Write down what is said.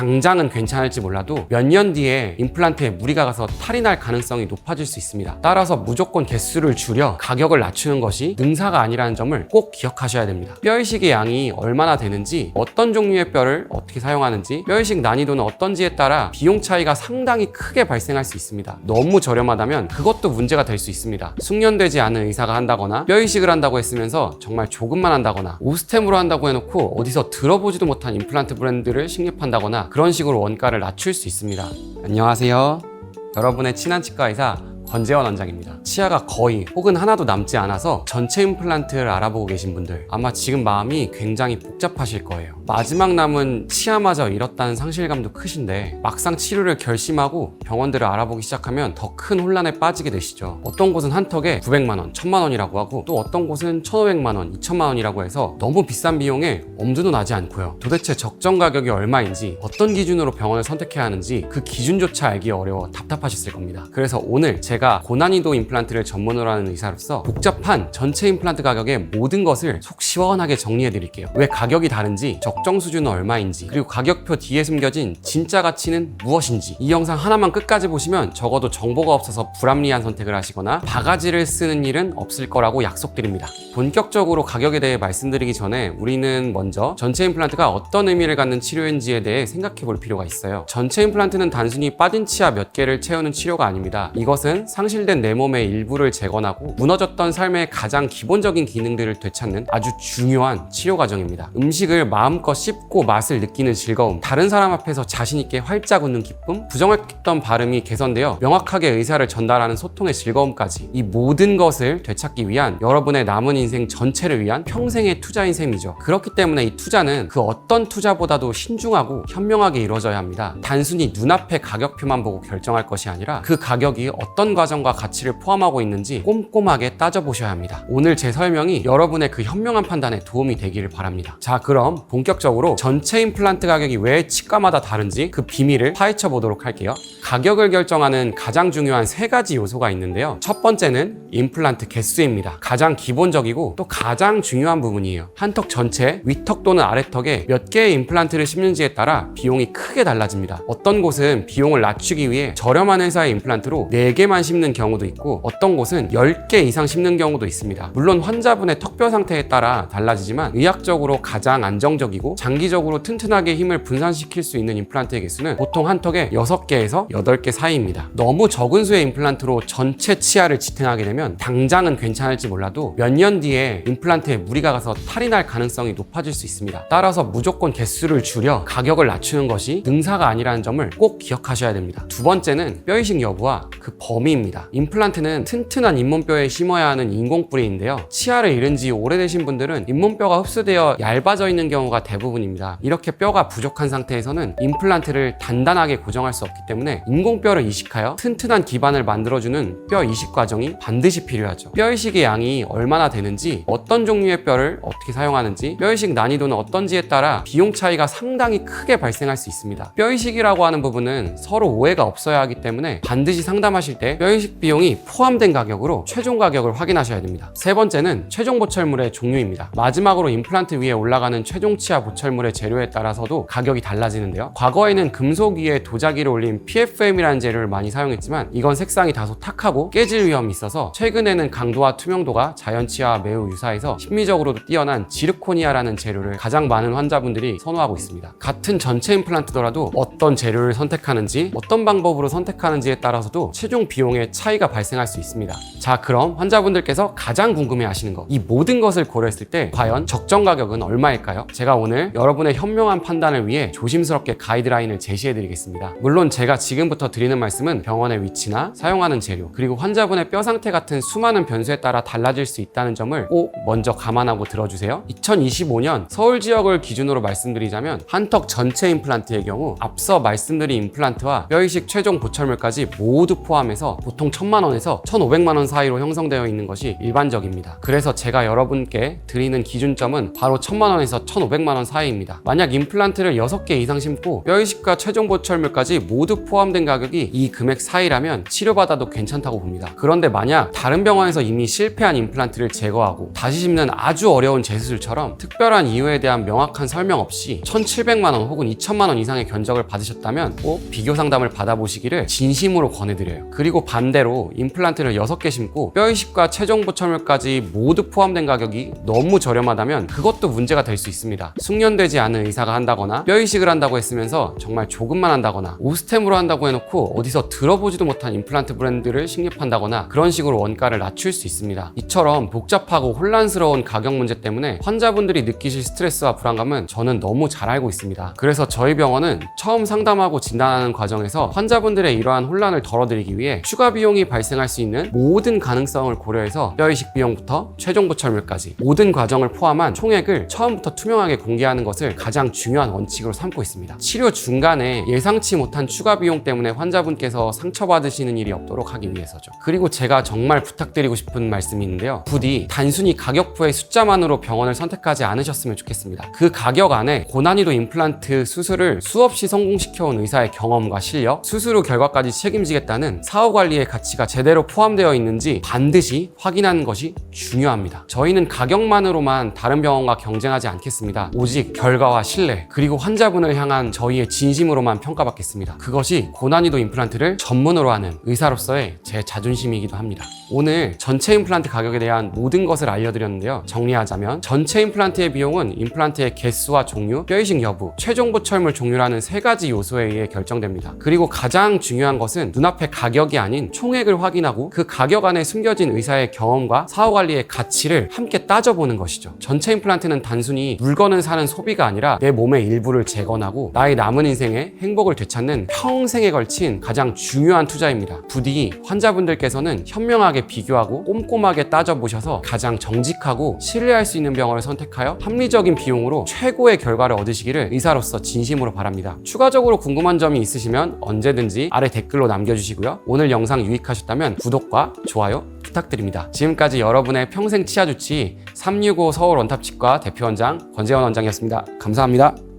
당장은 괜찮을지 몰라도 몇 년 뒤에 임플란트에 무리가 가서 탈이 날 가능성이 높아질 수 있습니다. 따라서 무조건 개수를 줄여 가격을 낮추는 것이 능사가 아니라는 점을 꼭 기억하셔야 됩니다. 뼈 이식의 양이 얼마나 되는지, 어떤 종류의 뼈를 어떻게 사용하는지, 뼈 이식 난이도는 어떤지에 따라 비용 차이가 상당히 크게 발생할 수 있습니다. 너무 저렴하다면 그것도 문제가 될 수 있습니다. 숙련되지 않은 의사가 한다거나 뼈 이식을 한다고 했으면서 정말 조금만 한다거나 오스템으로 한다고 해놓고 어디서 들어보지도 못한 임플란트 브랜드를 식립한다거나 그런 식으로 원가를 낮출 수 있습니다. 안녕하세요. 여러분의 친한 치과 의사 권재원 원장입니다. 치아가 거의 혹은 하나도 남지 않아서 전체 임플란트를 알아보고 계신 분들 아마 지금 마음이 굉장히 복잡하실 거예요. 마지막 남은 치아마저 잃었다는 상실감도 크신데 막상 치료를 결심하고 병원들을 알아보기 시작하면 더 큰 혼란에 빠지게 되시죠. 어떤 곳은 한 턱에 900만 원, 1000만 원이라고 하고 또 어떤 곳은 1500만 원, 2000만 원이라고 해서 너무 비싼 비용에 엄두도 나지 않고요. 도대체 적정 가격이 얼마인지 어떤 기준으로 병원을 선택해야 하는지 그 기준조차 알기 어려워 답답하셨을 겁니다. 그래서 오늘 제가 고난이도 임플란트를 전문으로 하는 의사로서 복잡한 전체 임플란트 가격의 모든 것을 속 시원하게 정리해 드릴게요. 왜 가격이 다른지, 적정 수준은 얼마인지, 그리고 가격표 뒤에 숨겨진 진짜 가치는 무엇인지 이 영상 하나만 끝까지 보시면 적어도 정보가 없어서 불합리한 선택을 하시거나 바가지를 쓰는 일은 없을 거라고 약속드립니다. 본격적으로 가격에 대해 말씀드리기 전에 우리는 먼저 전체 임플란트가 어떤 의미를 갖는 치료인지에 대해 생각해 볼 필요가 있어요. 전체 임플란트는 단순히 빠진 치아 몇 개를 채우는 치료가 아닙니다. 이것은 상실된 내 몸의 일부를 재건하고 무너졌던 삶의 가장 기본적인 기능들을 되찾는 아주 중요한 치료 과정입니다. 음식을 마음껏 씹고 맛을 느끼는 즐거움, 다른 사람 앞에서 자신있게 활짝 웃는 기쁨, 부정했던 발음이 개선되어 명확하게 의사를 전달하는 소통의 즐거움까지 이 모든 것을 되찾기 위한 여러분의 남은 인생 전체를 위한 평생의 투자인 셈이죠. 그렇기 때문에 이 투자는 그 어떤 투자보다도 신중하고 현명하게 이루어져야 합니다. 단순히 눈앞의 가격표만 보고 결정할 것이 아니라 그 가격이 어떤 과정과 가치를 포함하고 있는지 꼼꼼하게 따져보셔야 합니다. 오늘 제 설명이 여러분의 그 현명한 판단에 도움이 되기를 바랍니다. 자, 그럼 본격적으로 전체 임플란트 가격이 왜 치과마다 다른지 그 비밀을 파헤쳐 보도록 할게요. 가격을 결정하는 가장 중요한 세 가지 요소가 있는데요. 첫 번째는 임플란트 개수입니다. 가장 기본적이고 또 가장 중요한 부분이에요. 한턱 전체, 위턱 또는 아래턱에 몇 개의 임플란트를 심는지에 따라 비용이 크게 달라집니다. 어떤 곳은 비용을 낮추기 위해 저렴한 회사의 임플란트로 4개만 심는 경우도 있고 어떤 곳은 10개 이상 심는 경우도 있습니다. 물론 환자분의 턱뼈 상태에 따라 달라지지만 의학적으로 가장 안정적이고 장기적으로 튼튼하게 힘을 분산시킬 수 있는 임플란트의 개수는 보통 한 턱에 6개에서 8개 사이입니다. 너무 적은 수의 임플란트로 전체 치아를 지탱하게 되면 당장은 괜찮을지 몰라도 몇 년 뒤에 임플란트에 무리가 가서 탈이 날 가능성이 높아질 수 있습니다. 따라서 무조건 개수를 줄여 가격을 낮추는 것이 능사가 아니라는 점을 꼭 기억하셔야 됩니다. 두 번째는 뼈 이식 여부와 그 범위 입니다. 임플란트는 튼튼한 잇몸뼈에 심어야 하는 인공뿌리인데요. 치아를 잃은 지 오래되신 분들은 잇몸뼈가 흡수되어 얇아져 있는 경우가 대부분입니다. 이렇게 뼈가 부족한 상태에서는 임플란트를 단단하게 고정할 수 없기 때문에 인공뼈를 이식하여 튼튼한 기반을 만들어주는 뼈 이식 과정이 반드시 필요하죠. 뼈 이식의 양이 얼마나 되는지, 어떤 종류의 뼈를 어떻게 사용하는지, 뼈 이식 난이도는 어떤지에 따라 비용 차이가 상당히 크게 발생할 수 있습니다. 뼈 이식이라고 하는 부분은 서로 오해가 없어야 하기 때문에 반드시 상담하실 때뼈 이식 비용이 포함된 가격으로 최종 가격을 확인하셔야 됩니다. 세 번째는 최종 보철물의 종류입니다. 마지막으로 임플란트 위에 올라가는 최종 치아 보철물의 재료에 따라서도 가격이 달라지는데요. 과거에는 금속 위에 도자기를 올린 PFM이라는 재료를 많이 사용했지만 이건 색상이 다소 탁하고 깨질 위험이 있어서 최근에는 강도와 투명도가 자연 치아와 매우 유사해서 심미적으로도 뛰어난 지르코니아라는 재료를 가장 많은 환자분들이 선호하고 있습니다. 같은 전체 임플란트더라도 어떤 재료를 선택하는지 어떤 방법으로 선택하는지에 따라서도 최종 비용의 차이가 발생할 수 있습니다. 자, 그럼 환자분들께서 가장 궁금해 하시는 것, 이 모든 것을 고려했을 때 과연 적정 가격은 얼마일까요? 제가 오늘 여러분의 현명한 판단을 위해 조심스럽게 가이드라인을 제시해 드리겠습니다. 물론 제가 지금부터 드리는 말씀은 병원의 위치나 사용하는 재료, 그리고 환자분의 뼈 상태 같은 수많은 변수에 따라 달라질 수 있다는 점을 꼭 먼저 감안하고 들어주세요. 2025년 서울 지역을 기준으로 말씀드리자면 한턱 전체 임플란트의 경우 앞서 말씀드린 임플란트와 뼈 이식 최종 보철물까지 모두 포함해서 보통 1000만 원에서 1500만 원 사이로 형성되어 있는 것이 일반적입니다. 그래서 제가 여러분께 드리는 기준점은 바로 1000만 원에서 1500만 원 사이입니다. 만약 임플란트를 6개 이상 심고 뼈 이식과 최종 보철물까지 모두 포함된 가격이 이 금액 사이라면 치료받아도 괜찮다고 봅니다. 그런데 만약 다른 병원에서 이미 실패한 임플란트를 제거하고 다시 심는 아주 어려운 재수술처럼 특별한 이유에 대한 명확한 설명 없이 1700만 원 혹은 2000만 원 이상의 견적을 받으셨다면 꼭 비교 상담을 받아보시기를 진심으로 권해드려요. 그리고 반대로 임플란트를 6개 심고 뼈 이식과 최종 보철물까지 모두 포함된 가격이 너무 저렴하다면 그것도 문제가 될 수 있습니다. 숙련되지 않은 의사가 한다거나 뼈 이식을 한다고 했으면서 정말 조금만 한다거나 오스템으로 한다고 해놓고 어디서 들어보지도 못한 임플란트 브랜드를 식립한다거나 그런 식으로 원가를 낮출 수 있습니다. 이처럼 복잡하고 혼란스러운 가격 문제 때문에 환자분들이 느끼실 스트레스와 불안감은 저는 너무 잘 알고 있습니다. 그래서 저희 병원은 처음 상담하고 진단하는 과정에서 환자분들의 이러한 혼란을 덜어드리기 위해 추가 비용이 발생할 수 있는 모든 가능성을 고려해서 뼈 이식 비용부터 최종 보철물까지 모든 과정을 포함한 총액을 처음부터 투명하게 공개하는 것을 가장 중요한 원칙으로 삼고 있습니다. 치료 중간에 예상치 못한 추가 비용 때문에 환자분께서 상처받으시는 일이 없도록 하기 위해서죠. 그리고 제가 정말 부탁드리고 싶은 말씀이 있는데요. 부디 단순히 가격표의 숫자만으로 병원을 선택하지 않으셨으면 좋겠습니다. 그 가격 안에 고난이도 임플란트 수술을 수없이 성공시켜온 의사의 경험과 실력, 수술 후 결과까지 책임지겠다는 사후 관리 의 가치가 제대로 포함되어 있는지 반드시 확인하는 것이 중요합니다. 저희는 가격만으로만 다른 병원과 경쟁하지 않겠습니다. 오직 결과와 신뢰, 그리고 환자분을 향한 저희의 진심으로만 평가받겠습니다. 그것이 고난이도 임플란트를 전문으로 하는 의사로서의 제 자존심이기도 합니다. 오늘 전체 임플란트 가격에 대한 모든 것을 알려드렸는데요. 정리하자면 전체 임플란트의 비용은 임플란트의 개수와 종류, 뼈이식 여부, 최종 보철물 종류라는 세 가지 요소에 의해 결정됩니다. 그리고 가장 중요한 것은 눈앞의 가격이 아닌 총액을 확인하고 그 가격 안에 숨겨진 의사의 경험과 사후 관리의 가치를 함께 따져보는 것이죠. 전체 임플란트는 단순히 물건을 사는 소비가 아니라 내 몸의 일부를 재건하고 나의 남은 인생에 행복을 되찾는 평생에 걸친 가장 중요한 투자입니다. 부디 환자분들께서는 현명하게 비교하고 꼼꼼하게 따져보셔서 가장 정직하고 신뢰할 수 있는 병원을 선택하여 합리적인 비용으로 최고의 결과를 얻으시기를 의사로서 진심으로 바랍니다. 추가적으로 궁금한 점이 있으시면 언제든지 아래 댓글로 남겨주시고요. 오늘 영상 유익하셨다면 구독과 좋아요 부탁드립니다. 지금까지 여러분의 평생 치아 주치 365 서울 원탑치과 대표 원장 권재원 원장이었습니다. 감사합니다.